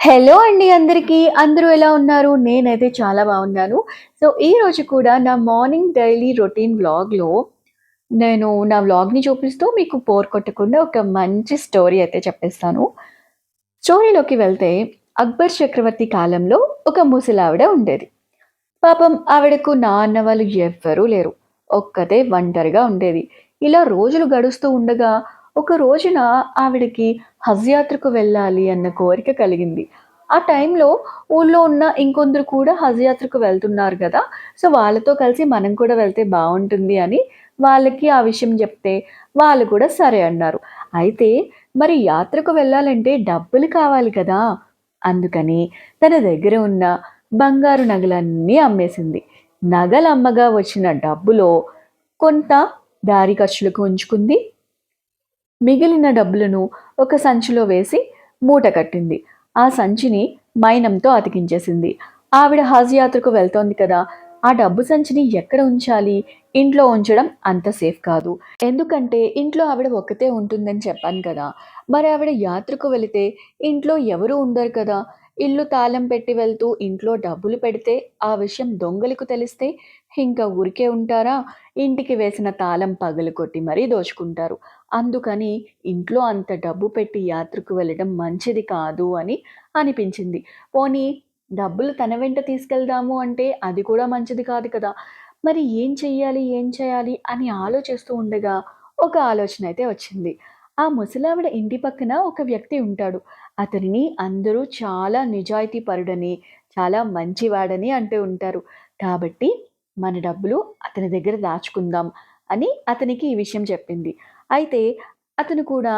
Hello అండి అందరికీ. అందరూ ఎలా ఉన్నారు? నేనైతే చాలా బాగున్నాను. సో ఈ రోజు కూడా నా మార్నింగ్ డైలీ రొటీన్ వ్లాగ్లో నేను నా వ్లాగ్ని చూపిస్తూ మీకు పోర్ కొట్టకుండా ఒక మంచి స్టోరీ అయితే చెప్పేస్తాను. స్టోరీలోకి వెళ్తే అక్బర్ చక్రవర్తి కాలంలో ఒక ముసలావిడ ఉండేది. పాపం ఆవిడకు నాన్న వాళ్ళు ఎవ్వరూ లేరు. ఒక్కతే ఒంటరిగా ఉండేది. ఇలా రోజులు గడుస్తూ ఉండగా ఒక రోజున ఆవిడకి హజ్ యాత్రకు వెళ్ళాలి అన్న కోరిక కలిగింది. ఆ టైంలో ఊళ్ళో ఉన్న ఇంకొందరు కూడా హజ్ యాత్రకు వెళ్తున్నారు కదా. సో వాళ్ళతో కలిసి మనం కూడా వెళ్తే బాగుంటుంది అని వాళ్ళకి ఆ విషయం చెప్తే వాళ్ళు కూడా సరే అన్నారు. అయితే మరి యాత్రకు వెళ్ళాలంటే డబ్బులు కావాలి కదా. అందుకని తన దగ్గర ఉన్న బంగారు నగలన్నీ అమ్మేసింది. నగలు అమ్మగా వచ్చిన డబ్బులో కొంత దారి ఖర్చులకు ఉంచుకుంది. మిగిలిన డబ్బులను ఒక సంచిలో వేసి మూట కట్టింది. ఆ సంచిని మైనంతో అతికించేసింది. ఆవిడ హజ్ యాత్రకు వెళ్తోంది కదా ఆ డబ్బు సంచిని ఎక్కడ ఉంచాలి? ఇంట్లో ఉంచడం అంత సేఫ్ కాదు. ఎందుకంటే ఇంట్లో ఆవిడ ఒక్కతే ఉంటుందని చెప్పాను కదా. మరి ఆవిడ యాత్రకు వెళితే ఇంట్లో ఎవరు ఉండరు కదా. ఇల్లు తాళం పెట్టి వెళ్తూ ఇంట్లో డబ్బులు పెడితే ఆ విషయం దొంగలకు తెలిస్తే ఇంకా ఊరికే ఉంటారా? ఇంటికి వేసిన తాళం పగలు కొట్టి మరీ దోచుకుంటారు. అందుకని ఇంట్లో అంత డబ్బు పెట్టి యాత్రకు వెళ్ళడం మంచిది కాదు అని అనిపించింది. పోనీ డబ్బులు తన వెంట తీసుకెళ్దాము అంటే అది కూడా మంచిది కాదు కదా. మరి ఏం చెయ్యాలి ఏం చేయాలి అని ఆలోచిస్తూ ఉండగా ఒక ఆలోచన అయితే వచ్చింది. ఆ ముసలావిడ ఇంటి పక్కన ఒక వ్యక్తి ఉంటాడు. అతనిని అందరూ చాలా నిజాయితీ పరుడని చాలా మంచివాడని అంటూ ఉంటారు. కాబట్టి మన డబ్బులు అతని దగ్గర దాచుకుందాం అని అతనికి ఈ విషయం చెప్పింది. అయితే అతను కూడా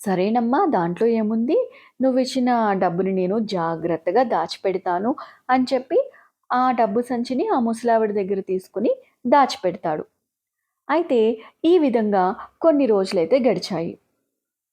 సరేనమ్మా దాంట్లో ఏముంది? నువ్వు ఇచ్చిన డబ్బుని నేను జాగ్రత్తగా దాచిపెడతాను అని చెప్పి ఆ డబ్బు సంచిని ఆ ముసలావిడ దగ్గర తీసుకుని దాచిపెడతాడు. అయితే ఈ విధంగా కొన్ని రోజులైతే గడిచాయి.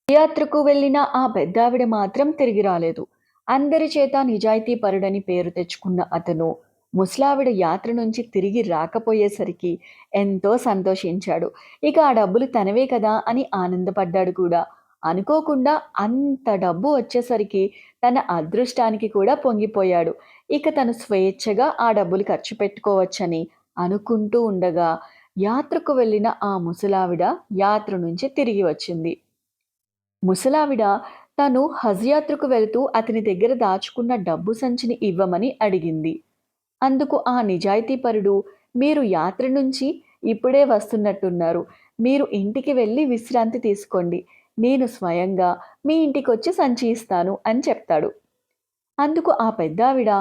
యాత్రకు వెళ్ళిన ఆ పెద్దావిడ మాత్రం తిరిగి రాలేదు. అందరి చేత నిజాయితీ పరుడని పేరు తెచ్చుకున్న అతను ముసలావిడ యాత్ర నుంచి తిరిగి రాకపోయేసరికి ఎంతో సంతోషించాడు. ఇక ఆ డబ్బులు తనవే కదా అని ఆనందపడ్డాడు కూడా. అనుకోకుండా అంత డబ్బు వచ్చేసరికి తన అదృష్టానికి కూడా పొంగిపోయాడు. ఇక తను స్వేచ్ఛగా ఆ డబ్బులు ఖర్చు పెట్టుకోవచ్చని అనుకుంటూ ఉండగా యాత్రకు వెళ్ళిన ఆ ముసలావిడ యాత్ర నుంచి తిరిగి వచ్చింది. ముసలావిడ తను హజ్ యాత్రకు వెళుతూ అతని దగ్గర దాచుకున్న డబ్బు సంచిని ఇవ్వమని అడిగింది. అందుకు ఆ నిజాయితీపరుడు మీరు యాత్ర నుంచి ఇప్పుడే వస్తున్నట్టున్నారు. మీరు ఇంటికి వెళ్ళి విశ్రాంతి తీసుకోండి. నేను స్వయంగా మీ ఇంటికి వచ్చి సంచి ఇస్తాను అని చెప్తాడు. అందుకు ఆ పెద్దావిడ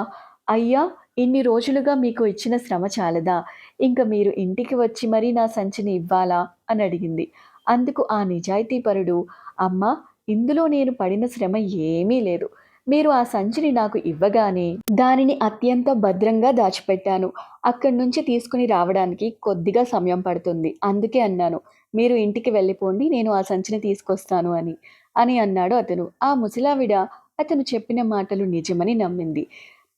అయ్యా ఇన్ని రోజులుగా మీకు ఇచ్చిన శ్రమ చాలదా? ఇంకా మీరు ఇంటికి వచ్చి మరీ నా సంచిని ఇవ్వాలా? అని అడిగింది. అందుకు ఆ నిజాయితీపరుడు అమ్మ ఇందులో నేను పడిన శ్రమ ఏమీ లేదు. మీరు ఆ సంచిని నాకు ఇవ్వగానే దానిని అత్యంత భద్రంగా దాచిపెట్టాను. అక్కడి నుంచి తీసుకుని రావడానికి కొద్దిగా సమయం పడుతుంది. అందుకే అన్నాను మీరు ఇంటికి వెళ్ళిపోండి నేను ఆ సంచిని తీసుకొస్తాను అని. అని అన్నాడు అతను. ఆ ముసలావిడ అతను చెప్పిన మాటలు నిజమని నమ్మింది.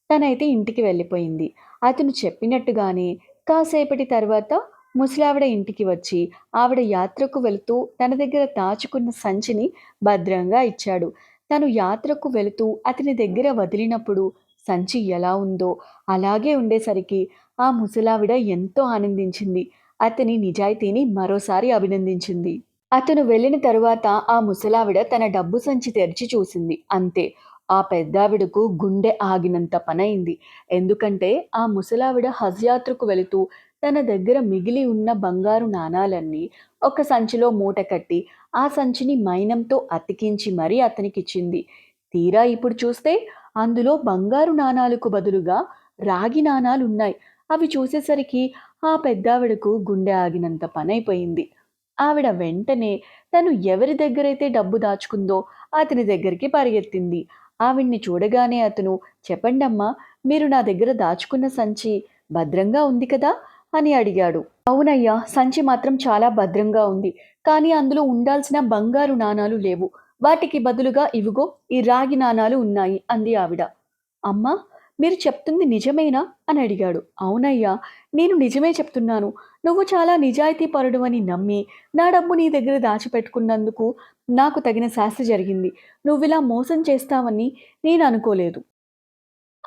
తనైతే ఇంటికి వెళ్ళిపోయింది. అతను చెప్పినట్టుగానే కాసేపటి తర్వాత ముసలావిడ ఇంటికి వచ్చి ఆవిడ యాత్రకు వెళుతూ తన దగ్గర దాచుకున్న సంచిని భద్రంగా ఇచ్చాడు. తను యాత్రకు వెళుతూ అతని దగ్గర వదిలినప్పుడు సంచి ఎలా ఉందో అలాగే ఉండేసరికి ఆ ముసలావిడ ఎంతో ఆనందించింది. అతని నిజాయితీని మరోసారి అభినందించింది. అతను వెళ్ళిన తరువాత ఆ ముసలావిడ తన డబ్బు సంచి తెరిచి చూసింది. అంతే ఆ పెద్దావిడకు గుండె ఆగినంత పనైంది. ఎందుకంటే ఆ ముసలావిడ హజ్ యాత్రకు వెళుతూ తన దగ్గర మిగిలి ఉన్న బంగారు నాణాలన్నీ ఒక సంచిలో మూట కట్టి ఆ సంచిని మైనంతో అతికించి మరీ అతనికిచ్చింది. తీరా ఇప్పుడు చూస్తే అందులో బంగారు నాణాలకు బదులుగా రాగి నాణాలు ఉన్నాయి అవి చూసేసరికి ఆ పెద్దావిడకు గుండె ఆగినంత పనైపోయింది. ఆవిడ వెంటనే తను ఎవరి దగ్గరైతే డబ్బు దాచుకుందో అతని దగ్గరికి పరిగెత్తింది. ఆవిడ్ని చూడగానే అతను చెప్పండమ్మా మీరు నా దగ్గర దాచుకున్న సంచి భద్రంగా ఉంది కదా? అని అడిగాడు. అవునయ్యా సంచి మాత్రం చాలా భద్రంగా ఉంది. కానీ అందులో ఉండాల్సిన బంగారు నాణాలు లేవు. వాటికి బదులుగా ఇవిగో ఈ రాగి నాణాలు ఉన్నాయి అంది ఆవిడ. అమ్మా మీరు చెప్తుంది నిజమేనా? అని అడిగాడు. అవునయ్యా నేను నిజమే చెప్తున్నాను. నువ్వు చాలా నిజాయితీ పరుడు అని నమ్మి నా డబ్బు నీ దగ్గర దాచిపెట్టుకున్నందుకు నాకు తగిన శాస్త్ర జరిగింది. నువ్వు ఇలా మోసం చేస్తావని నేను అనుకోలేదు.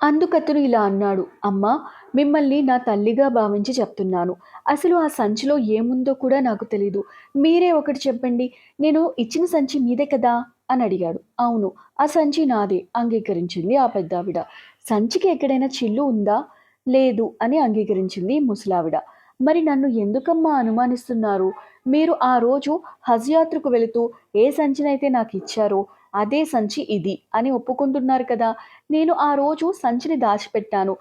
అందుకతను ఇలా అన్నాడు. అమ్మా మిమ్మల్ని నా తల్లిగా భావించి చెప్తున్నాను. అసలు ఆ సంచిలో ఏముందో కూడా నాకు తెలీదు. మీరే ఒకటి చెప్పండి. నేను ఇచ్చిన సంచి మీదే కదా? అని అడిగాడు. అవును ఆ సంచి నాదే అంగీకరించింది ఆ పెద్దావిడ. సంచికి ఎక్కడైనా చిల్లు ఉందా? లేదు అని అంగీకరించింది ముసలావిడ. మరి నన్ను ఎందుకమ్మా అనుమానిస్తున్నారు? మీరు ఆ రోజు హజ్ యాత్రకు వెళుతూ ఏ సంచినైతే నాకు ఇచ్చారో అదే సంచి ఇది అని ఒప్పుకుంటున్నారు కదా. నేను ఆ రోజు సంచిని దాచిపెట్టాను.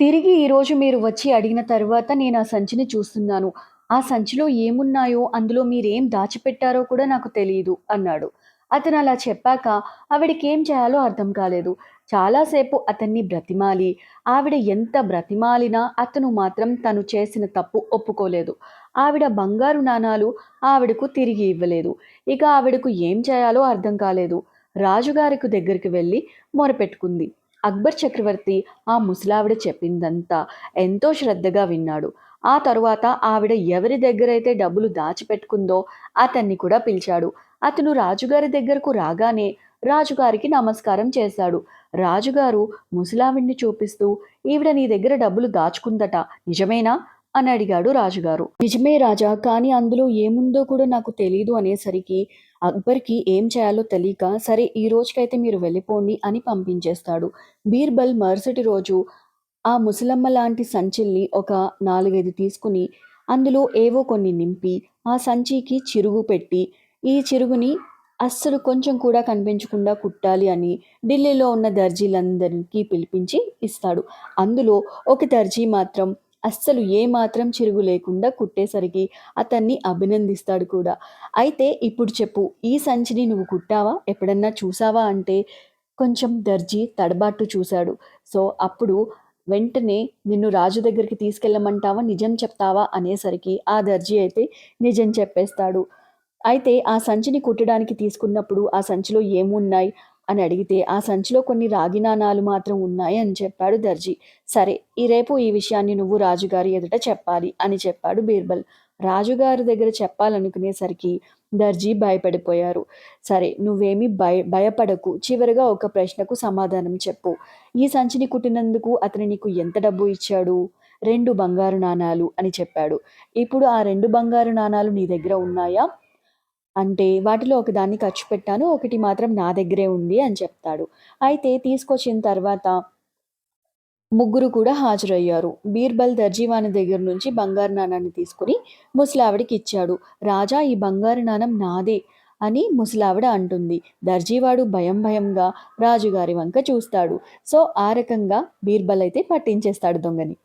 తిరిగి ఈరోజు మీరు వచ్చి అడిగిన తర్వాత నేను ఆ సంచిని చూస్తున్నాను. ఆ సంచిలో ఏమున్నాయో అందులో మీరేం దాచిపెట్టారో కూడా నాకు తెలియదు అన్నాడు. అతను అలా చెప్పాక ఆవిడకి ఏం చేయాలో అర్థం కాలేదు. చాలాసేపు అతన్ని బ్రతిమాలి. ఆవిడ ఎంత బ్రతిమాలినా అతను మాత్రం తను చేసిన తప్పు ఒప్పుకోలేదు. ఆవిడ బంగారు నాణాలు ఆవిడకు తిరిగి ఇవ్వలేదు. ఇక ఆవిడకు ఏం చేయాలో అర్థం కాలేదు. రాజుగారికి దగ్గరికి వెళ్ళి మొరపెట్టుకుంది. అక్బర్ చక్రవర్తి ఆ ముసలావిడ చెప్పిందంతా ఎంతో శ్రద్ధగా విన్నాడు. ఆ తరువాత ఆవిడ ఎవరి దగ్గరైతే డబ్బులు దాచిపెట్టుకుందో అతన్ని కూడా పిలిచాడు. అతను రాజుగారి దగ్గరకు రాగానే రాజుగారికి నమస్కారం చేశాడు. రాజుగారు ముసలావిడిని చూపిస్తూ ఈవిడ నీ దగ్గర డబ్బులు దాచుకుందట నిజమేనా? అని అడిగాడు రాజుగారు. నిజమే రాజా కానీ అందులో ఏముందో కూడా నాకు తెలీదు అనేసరికి అక్బర్కి ఏం చేయాలో తెలియక సరే ఈ రోజుకైతే మీరు వెళ్ళిపోండి అని పంపించేస్తాడు. బీర్బల్ మరుసటి రోజు ఆ ముసలమ్మ లాంటి సంచిల్ని ఒక నాలుగైదు తీసుకుని అందులో ఏవో కొన్ని నింపి ఆ సంచికి చిరుగు పెట్టి ఈ చిరుగుని అస్సలు కొంచెం కూడా కనిపించకుండా కుట్టాలి అని ఢిల్లీలో ఉన్న దర్జీలందరికీ పిలిపించి ఇస్తాడు. అందులో ఒక దర్జీ మాత్రం అస్సలు ఏమాత్రం చిరుగు లేకుండా కుట్టేసరికి అతన్ని అభినందిస్తాడు కూడా. అయితే ఇప్పుడు చెప్పు ఈ సంచిని నువ్వు కుట్టావా? ఎప్పుడన్నా చూసావా అంటే? కొంచెం దర్జీ తడబాటు చూశాడు. సో అప్పుడు వెంటనే నిన్ను రాజు దగ్గరికి తీసుకెళ్ళమంటావా? నిజం చెప్తావా? అనేసరికి ఆ దర్జీ అయితే నిజం చెప్పేస్తాడు. అయితే ఆ సంచిని కుట్టడానికి తీసుకున్నప్పుడు ఆ సంచిలో ఏమున్నాయి? అని అడిగితే ఆ సంచిలో కొన్ని రాగి నాణాలు మాత్రం ఉన్నాయి అని చెప్పాడు దర్జీ. సరే ఈ రేపు ఈ విషయాన్ని నువ్వు రాజుగారి ఎదుట చెప్పాలి అని చెప్పాడు బీర్బల్. రాజుగారి దగ్గర చెప్పాలనుకునేసరికి దర్జీ భయపడిపోయారు. సరే నువ్వేమి భయ భయపడకు. చివరిగా ఒక ప్రశ్నకు సమాధానం చెప్పు. ఈ సంచిని కుట్టినందుకు అతను నీకు ఎంత డబ్బు ఇచ్చాడు? రెండు బంగారు నాణాలు అని చెప్పాడు. ఇప్పుడు ఆ రెండు బంగారు నాణాలు నీ దగ్గర ఉన్నాయా? అంటే వాటిలో ఒకదాన్ని ఖర్చు పెట్టాను ఒకటి మాత్రం నా దగ్గరే ఉంది అని చెప్తాడు. అయితే తీసుకొచ్చిన తర్వాత ముగ్గురు కూడా హాజరయ్యారు. బీర్బల్ దర్జీవాని దగ్గర నుంచి బంగారు నాణాన్ని తీసుకుని ముసలావిడికి ఇచ్చాడు. రాజా ఈ బంగారు నాణం నాదే అని ముసలావిడ అంటుంది. దర్జీవాడు భయం భయంగా రాజుగారి వంక చూస్తాడు. సో ఆ రకంగా బీర్బల్ అయితే పట్టించేస్తాడు దొంగని.